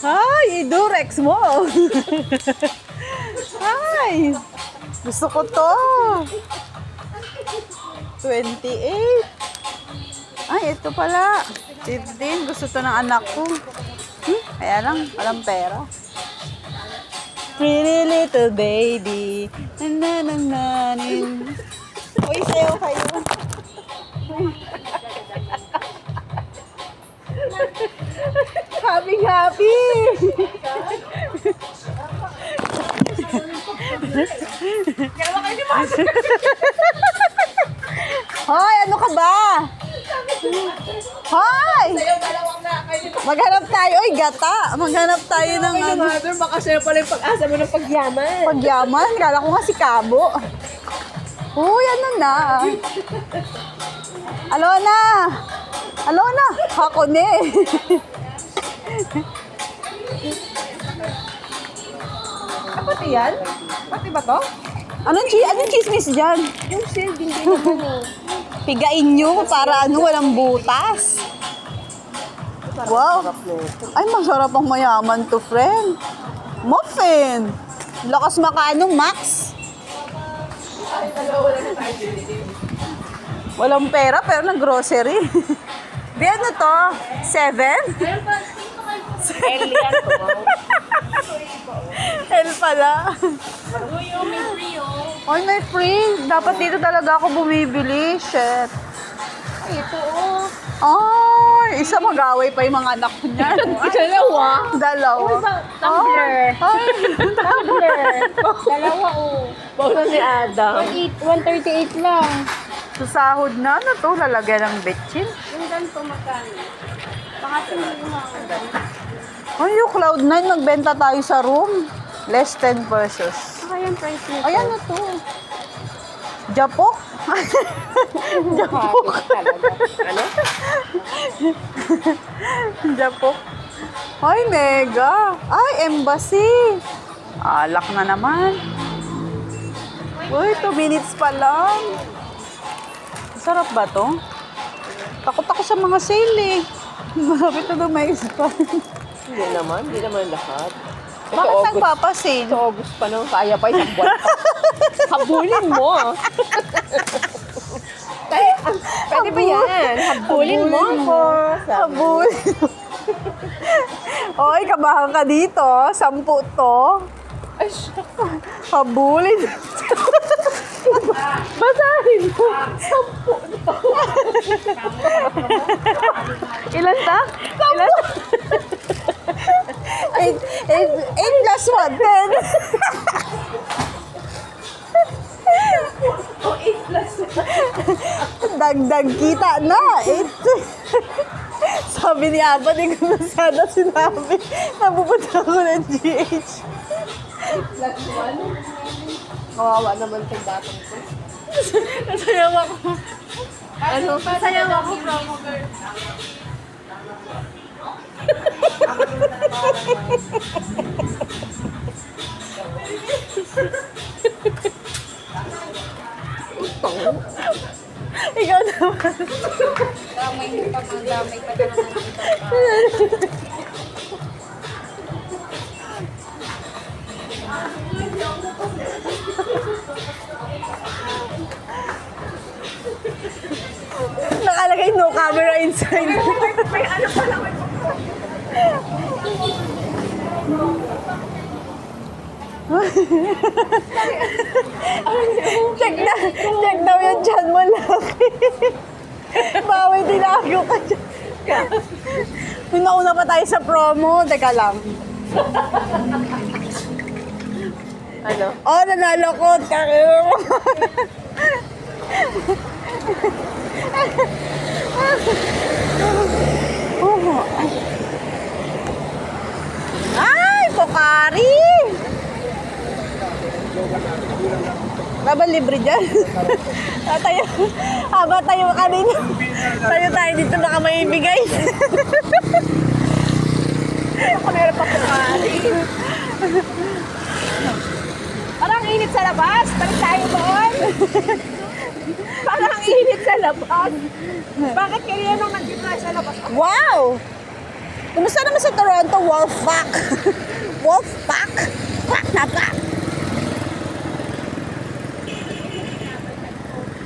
Ay, idurex mo. Ay, gusto ko to. 28. Ay, ito pala. 15. Gusto to ng anak ko. Hmm, kaya lang, walang pera. Pretty little baby. Nananananin. Uy, sayo kayo. Happy, happy. Hoy, ano ka ba? Hoy! Maghanap tayo. Uy, gata. Maghanap tayo ng ano. Mother, baka sa'yo pala yung pag-asa mo ng pagyaman. Pagyaman. Kala ko nga si Kabo. Uy, ano na? Alona! Alona! Ako ni. Ah, pati yan? Pati ba to? Anong, chi anong chismis dyan? Yung shield, hindi naman eh. Pigain nyo para ano, walang butas. Wow. Ay, masarap ang mayaman to, friend. Muffin. Lakas makano, Max. Walang pera, pero nag-grocery. Di ano to? Seven? Early yan to. L pala. Uy, oh, may free oh. Ay, may free. Dapat dito talaga ako bumibili. Shit. Ito oh. Ay, isa mag-away pa yung mga anak ko niyan. Dalawa? Dalawa. Tumbler. Ay, Tumbler. Dalawa oh. Bawa ni Adam. 138 lang. sa sahod na, ano to? Lalagyan ng betchin. Yung ganito magkano? Pangatlo nga. Ay, yung Cloud9, magbenta tayo sa room. Less 10 pesos. Saka yung price nito. Ay, ano to? Japok? Japok. Ano? Japok. Ay, mega. Ay, embassy. Alak na naman. Uy, 2 minutes pa lang. Sarap ba to? Takot ako sa mga sale eh. Malapit na daw may spa. Hindi naman. Hindi naman lahat. Ito, Bakit August. nagpapasale? Ito, August pa nang kaya pa isang buwan pa. Habulin mo. Pwede, pwede ba yan? Habulin mo ako. Habul. Oy, kabahan ka dito. Sampu to. Ay. Habulin. Basahin mo. Sampu. Ilan ta? One, ten. Oh, 8 plus. Dagdag kita na. Eight. Sabi ni Abba, di ko na sana sinabi. Napupunta ako ng GH. Plus 1. Kawawa naman itong batang ko. Nasayaw ako. Ano? Sayaw ako, promo girl. Ikaw naman. Damay mo pa, damay pa naman. Nakalagay no camera inside. check na, check daw yung chan mo laki. Bawi tinago ka dyan. Nung nauna pa tayo sa promo, teka lang. Ano? Oh, nanalo ko. Tayo. oh, ay. Ay, Pokari! Baba libre dyan. Ah, tayo, haba tayo kanina. Tayo tayo dito baka may ibigay. Meron pa. Parang init sa labas. Balik tayo doon. Parang init sa labas. Bakit kaya nung nandito tayo sa labas? wow! Kumusta naman sa Toronto? Wolfpack. Wolfpack. Pack na pack.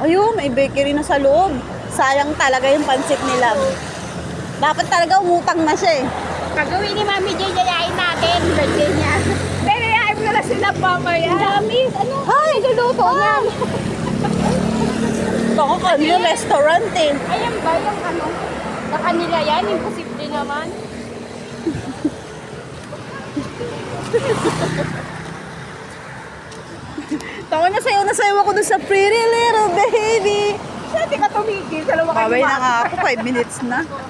Ayun, may bakery na sa loob. Sayang talaga yung pansit nila. Dapat talaga umutang na siya eh. Pag-uwi ni Mami J, yayain natin. Birthday niya. Pero yayain mo na sila mamaya. Ang dami. Ano? Hi! Niluluto niya. Baka kanina restaurant eh. Ayan ba yung ano? Sa kanila yan, imposible naman. Tawa na sayo na sayo ako dun sa pretty little baby. Siya, di ka tumigil. Dalawa kayo Babay na nga ako, 5 minutes na.